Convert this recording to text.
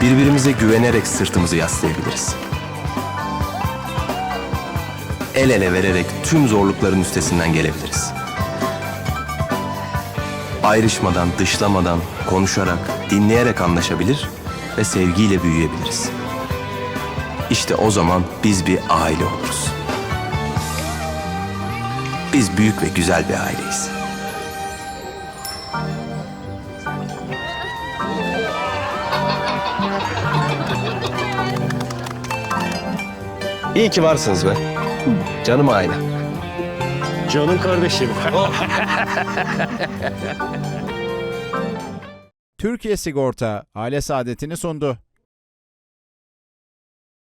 Birbirimize güvenerek sırtımızı yaslayabiliriz. El ele vererek tüm zorlukların üstesinden gelebiliriz. Ayrışmadan, dışlamadan, konuşarak, dinleyerek anlaşabilir ve sevgiyle büyüyebiliriz. İşte o zaman biz bir aile oluruz. Biz büyük ve güzel bir aileyiz. İyi ki varsınız be. Canım aile. Canım kardeşim. Türkiye Sigorta aile saadetini sundu.